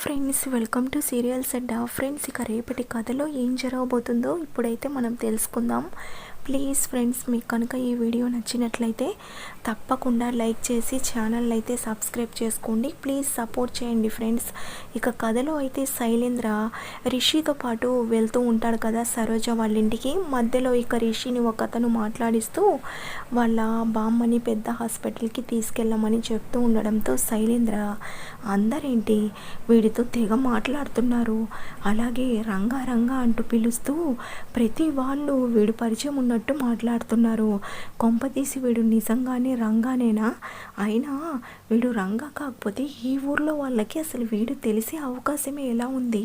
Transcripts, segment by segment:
Friends welcome to serials Adda friends ఇక రేపటి కథలో ఏం జరగబోతుందో ఇప్పుడైతే మనం తెలుసుకుందాం. ప్లీజ్ ఫ్రెండ్స్ మీకు కనుక ఈ వీడియో నచ్చినట్లయితే తప్పకుండా లైక్ చేసి ఛానల్ అయితే సబ్స్క్రైబ్ చేసుకోండి. ప్లీజ్ సపోర్ట్ చేయండి ఫ్రెండ్స్. ఇక కథలో అయితే శైలేంద్ర రిషితో పాటు వెళ్తూ ఉంటాడు కదా సరోజ వాళ్ళ ఇంటికి. మధ్యలో ఇక రిషిని ఒక అతను మాట్లాడిస్తూ వాళ్ళ బామ్మని పెద్ద హాస్పిటల్కి తీసుకెళ్ళమని చెప్తూ ఉండడంతో శైలేంద్ర అందరేంటి? వీడితో తెగ మాట్లాడుతున్నారు. అలాగే రంగా రంగా అంటూ పిలుస్తూ ప్రతి వాళ్ళు వీడు పరిచయం అన్నట్టు మాట్లాడుతున్నారు. కొంపతీసి వీడు నిజంగానే రంగానేనా? అయినా వీడు రంగా కాకపోతే ఈ ఊర్లో వాళ్ళకి అసలు వీడు తెలిసే అవకాశమే ఎలా ఉంది?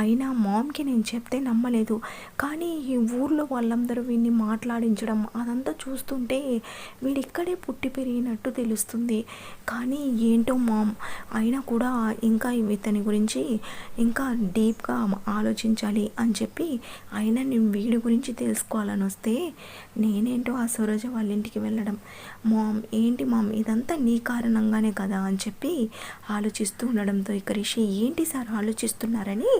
అయినా మామ్కి నేను చెప్తే నమ్మలేదు. కానీ ఈ ఊర్లో వాళ్ళందరూ వీడిని మాట్లాడించడం అదంతా చూస్తుంటే వీడు ఇక్కడే పుట్టి పెరిగినట్టు తెలుస్తుంది. కానీ ఏంటో మామ్ అయినా కూడా ఇంకా ఇతని గురించి ఇంకా డీప్గా ఆలోచించాలి అని చెప్పి అయినా నేను వీడి గురించి తెలుసుకోవాలని వస్తే నేనేంటో ఆ సరోజ వాళ్ళ ఇంటికి వెళ్ళడం. మామ్ ఏంటి మామ్ ఇదంతా నీ కారణంగానే కదా అని చెప్పి ఆలోచిస్తూ ఉండడంతో ఇక రిషి ఏంటి సార్ ఆలోచిస్తున్నారని?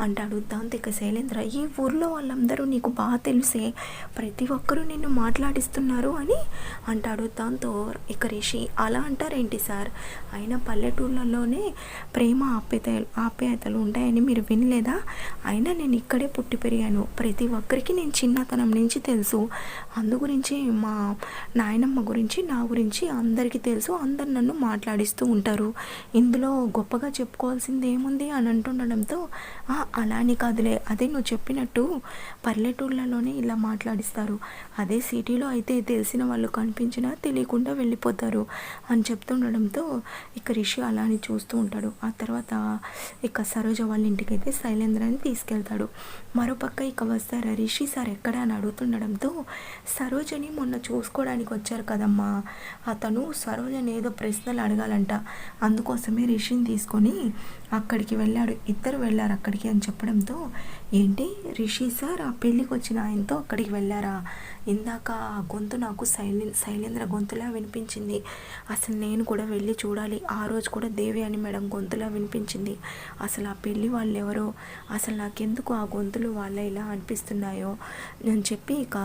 అంటాడు దాంతో ఇక శైలేంద్ర ఈ ఊర్లో వాళ్ళందరూ నీకు బాగా తెలిసే. ప్రతి ఒక్కరూ నిన్ను మాట్లాడిస్తున్నారు అని? అంటాడు దాంతో ఇక రిషి అలా అంటారేంటి సార్? అయినా పల్లెటూళ్ళలోనే ప్రేమ ఆప్యత ఆప్యాయతలు ఉంటాయని మీరు వినలేదా? అయినా నేను ఇక్కడే పుట్టి పెరిగాను. ప్రతి ఒక్కరికి నేను చిన్నతనం నుంచి తెలుసు అందు గురించి మా నాయనమ్మ గురించి నా గురించి అందరికీ తెలుసు. అందరు నన్ను మాట్లాడిస్తూ ఉంటారు. ఇందులో గొప్పగా చెప్పుకోవాల్సింది ఏముంది అని అంటుండడంతో అలాని కాదులే. అదే నువ్వు చెప్పినట్టు పల్లెటూళ్ళలోనే ఇలా మాట్లాడిస్తారు. అదే సిటీలో అయితే తెలిసిన వాళ్ళు కనిపించినా తెలియకుండా వెళ్ళిపోతారు అని చెప్తుండడంతో ఇక రిషి అలాని చూస్తూ ఉంటాడు. ఆ తర్వాత ఇక సరోజ వాళ్ళ ఇంటికి అయితే శైలేంద్రని తీసుకెళ్తాడు. మరోపక్క ఇక వస్తారా? రిషి సార్ ఎక్కడ? అని అడుగుతుండడం చెప్పడంతో సరోజని మొన్న చూసుకోవడానికి వచ్చారు కదమ్మా. అతను సరోజని ఏదో ప్రశ్నలు అడగాలంట. అందుకోసమే రిషిని తీసుకొని అక్కడికి వెళ్ళాడు. ఇద్దరు వెళ్ళారు అక్కడికి అని చెప్పడంతో ఏంటి? రిషి సార్ ఆ పెళ్ళికి వచ్చిన ఆయనతో అక్కడికి వెళ్ళారా? ఇందాక ఆ గొంతు నాకు శైలే శైలేంద్ర గొంతులా వినిపించింది. అసలు నేను కూడా వెళ్ళి చూడాలి. ఆ రోజు కూడా దేవి అని మేడం గొంతులా వినిపించింది. అసలు ఆ పెళ్ళి వాళ్ళు ఎవరో అసలు నాకెందుకు ఆ గొంతులు వాళ్ళ ఇలా అనిపిస్తున్నాయో? నేను చెప్పి ఇక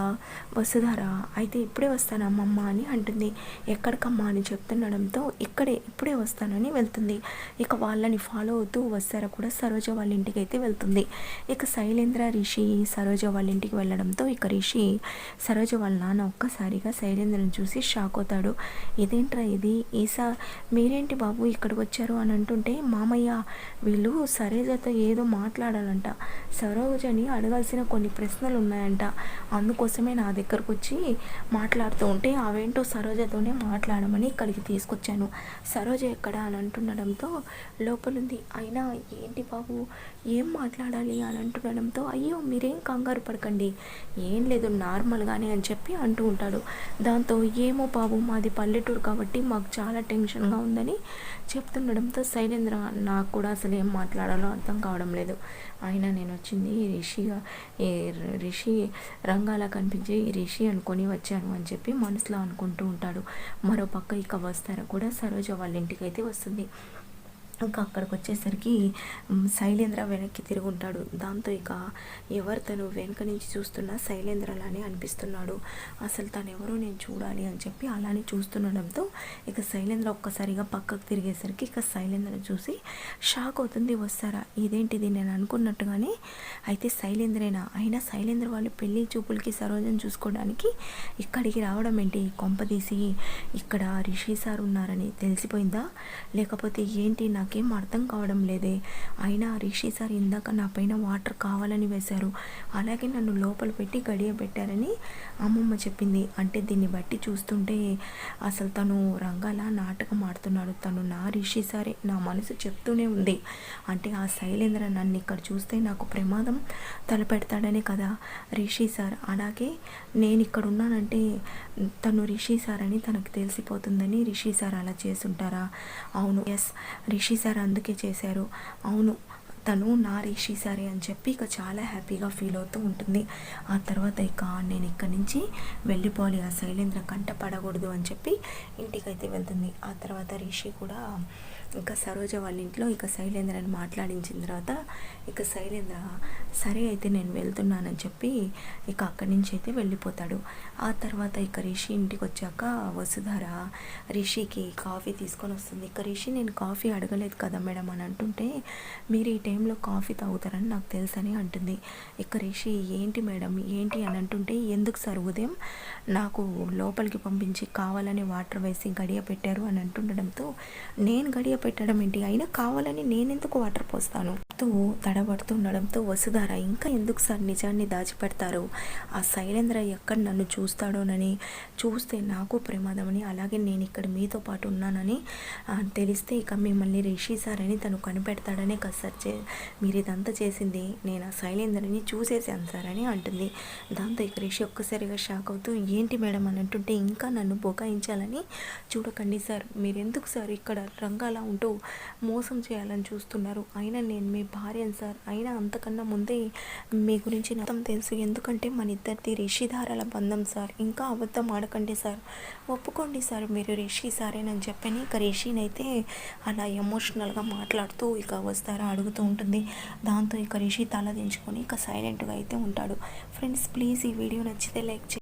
వసుధారా అయితే ఇప్పుడే వస్తాను అమ్మమ్మ అని అంటుంది. ఎక్కడికమ్మా అని చెప్తుండడంతో ఇక్కడే ఇప్పుడే వస్తానని వెళ్తుంది. ఇక వాళ్ళని ఫాలో అవుతూ వస్తారా కూడా సరోజ వాళ్ళ ఇంటికి అయితే వెళ్తుంది. ఇక శైలేంద్ర రిషి సరోజ వాళ్ళ ఇంటికి వెళ్ళడంతో ఇక రిషి సరోజ వాళ్ళ నాన్న ఒక్కసారిగా శైలేంద్రని చూసి షాక్ అవుతాడు. ఇదేంట్రా ఇది? ఈసా మీరేంటి బాబు ఇక్కడికి వచ్చారు? అని అంటుంటే మామయ్య వీళ్ళు సరోజతో ఏదో మాట్లాడాలంట. సరోజని అడగాల్సిన కొన్ని ప్రశ్నలు ఉన్నాయంట. అందుకోసమే నా దగ్గరకు వచ్చి మాట్లాడుతూ ఉంటే అవేంటో సరోజతోనే మాట్లాడమని ఇక్కడికి తీసుకొచ్చాను. సరోజ ఎక్కడ? అని అంటుండడంతో లోపలుంది. అయినా ఏంటి బాబు? ఏం మాట్లాడాలి? అని అంటుండడంతో అయ్యో మీరేం కంగారు పడకండి. ఏం లేదు నార్మల్గానే అని చెప్పి అంటూ ఉంటాడు. దాంతో ఏమో బాబు మాది పల్లెటూరు కాబట్టి మాకు చాలా టెన్షన్గా ఉందని చెప్తుండడంతో శైలేంద్ర నాకు కూడా అసలు ఏం మాట్లాడాలో అర్థం కావడం లేదు. ఆయన నేను వచ్చింది రిషిగా ఏ రిషి రంగాల కనిపించే రిషి అనుకొని వచ్చాను అని చెప్పి మనసులో అనుకుంటూ ఉంటాడు. మరో పక్క ఇక వస్తారా కూడా సరోజ వాళ్ళ ఇంటికి అయితే వస్తుంది. ఇంకా అక్కడికి వచ్చేసరికి శైలేంద్ర వెనక్కి తిరుగుంటాడు. దాంతో ఇక ఎవరు తను వెనుక నుంచి చూస్తున్నా శైలేంద్ర అలానే అనిపిస్తున్నాడు. అసలు తను ఎవరో నేను చూడాలి అని చెప్పి అలానే చూస్తుండడంతో ఇక శైలేంద్ర ఒక్కసారిగా పక్కకు తిరిగేసరికి ఇక శైలేంద్ర చూసి షాక్ అవుతుంది. వస్తారా? ఇదేంటిది? నేను అనుకున్నట్టుగానే అయితే శైలేంద్రేనా? అయినా శైలేంద్ర వాళ్ళు పెళ్ళి చూపులకి సరోజను చూసుకోవడానికి ఇక్కడికి రావడం ఏంటి? కొంపదీసి ఇక్కడ రిషి సార్ ఉన్నారని తెలిసిపోయిందా? లేకపోతే ఏంటి నా నాకేం అర్థం కావడం లేదే. అయినా రిషి సార్ ఇందాక నా పైన వాటర్ కావాలని వేశారు. అలాగే నన్ను లోపల పెట్టి గడియ పెట్టారని అమ్మమ్మ చెప్పింది. అంటే దీన్ని బట్టి చూస్తుంటే అసలు తను రంగాల నాటకం ఆడుతున్నాడు. తను నా రిషి సారే నా మనసు చెప్తూనే ఉంది. అంటే ఆ శైలేంద్ర నన్ను ఇక్కడ చూస్తే నాకు ప్రమాదం తలపెడతాడనే కదా రిషి సార్. అలాగే నేను ఇక్కడ ఉన్నానంటే తను రిషి సార్ అని తనకు తెలిసిపోతుందని రిషి సార్ అలా చేసుంటారా అవును ఎస్. రిషి సార్ అందుకే చేశారు. అవును తను నా రిషి సారే అని చెప్పి ఇక చాలా హ్యాపీగా ఫీల్ అవుతూ ఉంటుంది. ఆ తర్వాత ఇక నేను ఇక్కడి నుంచి వెళ్ళిపోవాలి ఆ శైలేంద్ర కంట పడకూడదు అని చెప్పి ఇంటికైతే వెళ్తుంది. ఆ తర్వాత రిషి కూడా ఇంకా సరోజ వాళ్ళ ఇంట్లో ఇక శైలేంద్రని మాట్లాడించిన తర్వాత ఇక శైలేంద్ర సరే అయితే నేను వెళ్తున్నానని చెప్పి ఇక అక్కడి నుంచి అయితే వెళ్ళిపోతాడు. ఆ తర్వాత ఇక రిషి ఇంటికి వచ్చాక వసుధార రిషికి కాఫీ తీసుకొని వస్తుంది. ఇక రిషి నేను కాఫీ అడగలేదు కదా మేడం అని అంటుంటే మీరు ఈ టైంలో కాఫీ తాగుతారని నాకు తెలుసని అంటుంది. ఇక రిషి ఏంటి మేడం ఏంటి అని అంటుంటే ఎందుకు సార్ ఉదయం నాకు లోపలికి పంపించి కావాలని వాటర్ వేసి గడియ పెట్టారు అని అంటుండడంతో నేను గడియ పెట్టడం ఏంటి? అయినా కావాలని నేనెందుకు వాటర్ పోస్తాను? తో తడబడుతుండడంతో వసుధార ఇంకా ఎందుకు సార్ నిజాన్ని దాచిపెడతారు? ఆ శైలేంద్ర ఎక్కడ నన్ను చూస్తాడోనని చూస్తే నాకు ప్రమాదమని అలాగే నేను ఇక్కడ మీతో పాటు ఉన్నానని తెలిస్తే ఇక మిమ్మల్ని రిషి సార్ అని తను కనిపెడతాడనే కదా సార్ చే మీరు ఇదంతా చేసింది. నేను ఆ శైలేంద్రని చూసేసాను సార్ అని అంటుంది. దాంతో ఇక రిషి ఒక్కసారిగా షాక్ అవుతూ ఏంటి మేడం? అని అంటుంటే ఇంకా నన్ను బొకాయించాలని చూడకండి సార్. మీరెందుకు సార్ ఇక్కడ రంగాల ఉంటూ మోసం చేయాలని చూస్తున్నారు. అయినా నేను మీ భార్యను సార్. అయినా అంతకన్నా ముందే మీ గురించి మొత్తం తెలుసు. ఎందుకంటే మన ఇద్దరిది రిషిధారాల బంధం సార్. ఇంకా అబద్ధం ఆడకండి సార్. ఒప్పుకోండి సార్ మీరు రిషి సారేనని చెప్పని ఇక రిషినైతే అలా ఎమోషనల్గా మాట్లాడుతూ ఇక వస్తారా అడుగుతూ ఉంటుంది. దాంతో ఇక రిషి తల దించుకొని ఇక సైలెంట్గా అయితే ఉంటాడు. ఫ్రెండ్స్ ప్లీజ్ ఈ వీడియో నచ్చితే లైక్ చేయండి.